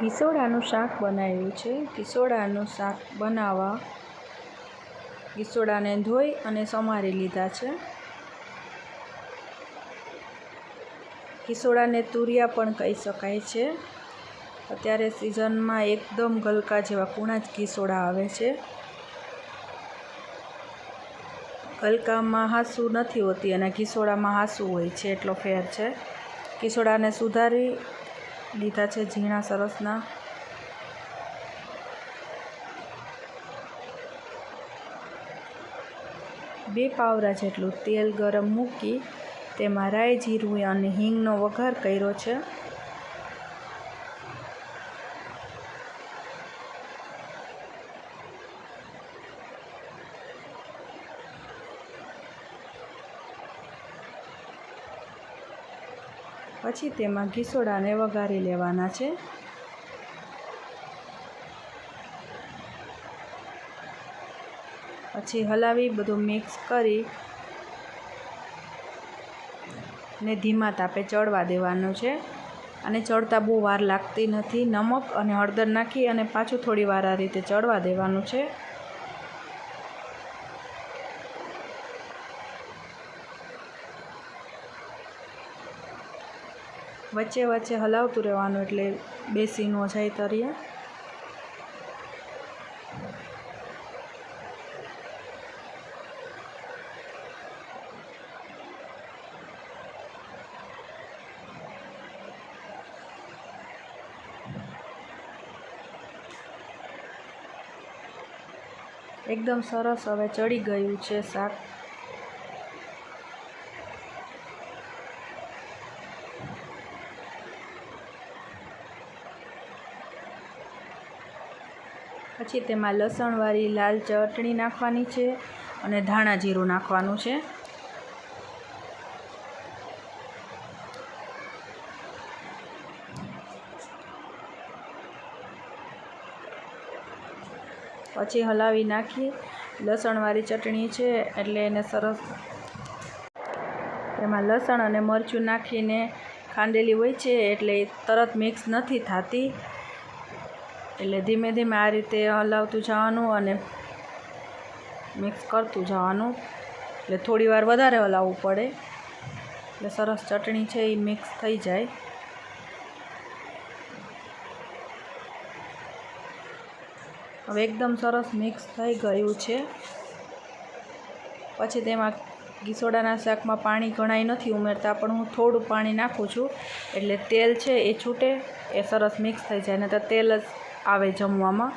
કિસોડાનું શાક બનાવ્યું છે. કિસોડાનું શાક બનાવવા કિસોડાને ધોઈ અને સમારી લીધા છે. કિસોડાને તુરિયા પણ કહી શકાય છે. અત્યારે સિઝનમાં એકદમ ગલકા જેવા કૂણા જ કિસોડા આવે છે. ગલકામાં હાંસુ નથી હોતી અને કિસોડામાં હાંસું હોય છે, એટલો ફેર છે. કિસોડાને સુધારી લીધા છે ઝીણા સરસના. બે પાવરા જેટલું તેલ ગરમ મૂકી તેમાં રાઈ જીરું અને હિંગનો વઘાર કર્યો છે. પછી તેમાં ઘીસોડાને વઘારી લેવાના છે. પછી હલાવી બધું મિક્સ કરી ને ધીમા તાપે ચડવા દેવાનું છે. અને ચડતા બહુ વાર લાગતી નથી. નમક અને હળદર નાખી અને પાછું થોડી વાર આ રીતે ચડવા દેવાનું છે. વચ્ચે વચ્ચે હલાવતું રહેવાનું એટલે બેસી ન જાય તરિયા એકદમ સરસ હવે ચડી ગયું છે શાક. પછી તેમાં લસણવાળી લાલ ચટણી નાખવાની છે અને ધાણા જીરું નાખવાનું છે. પછી હલાવી નાખી. લસણવાળી ચટણી છે એટલે એને સરસ તેમાં લસણ અને મરચું નાખીને ખાંડેલી હોય છે એટલે તરત મિક્સ નથી થતી. એટલે ધીમે ધીમે આ રીતે હલાવતું જવાનું અને મિક્સ કરતું જવાનું. એટલે થોડી વાર વધારે હલાવવું પડે. એટલે સરસ ચટણી છે એ મિક્સ થઈ જાય. હવે એકદમ સરસ મિક્સ થઈ ગયું છે. પછી તેમાં ગીસોડાના શાકમાં પાણી ઘણાય નથી ઉમેરતા, પણ હું થોડું પાણી નાખું છું. એટલે તેલ છે એ છૂટે, એ સરસ મિક્સ થઈ જાય. ને તો તેલ જ આવે જમવામાં.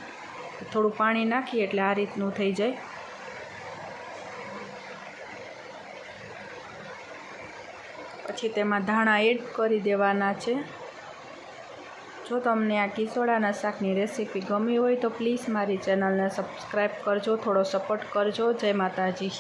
થોડું પાણી નાખીએ એટલે આ રીતનું થઈ જાય. પછી તેમાં ધાણા એડ કરી દેવાના છે. જો તમને આ કિસોડાના શાકની રેસીપી ગમી હોય તો પ્લીઝ મારી ચેનલને સબસ્ક્રાઈબ કરજો, થોડો સપોર્ટ કરજો. જય માતાજી.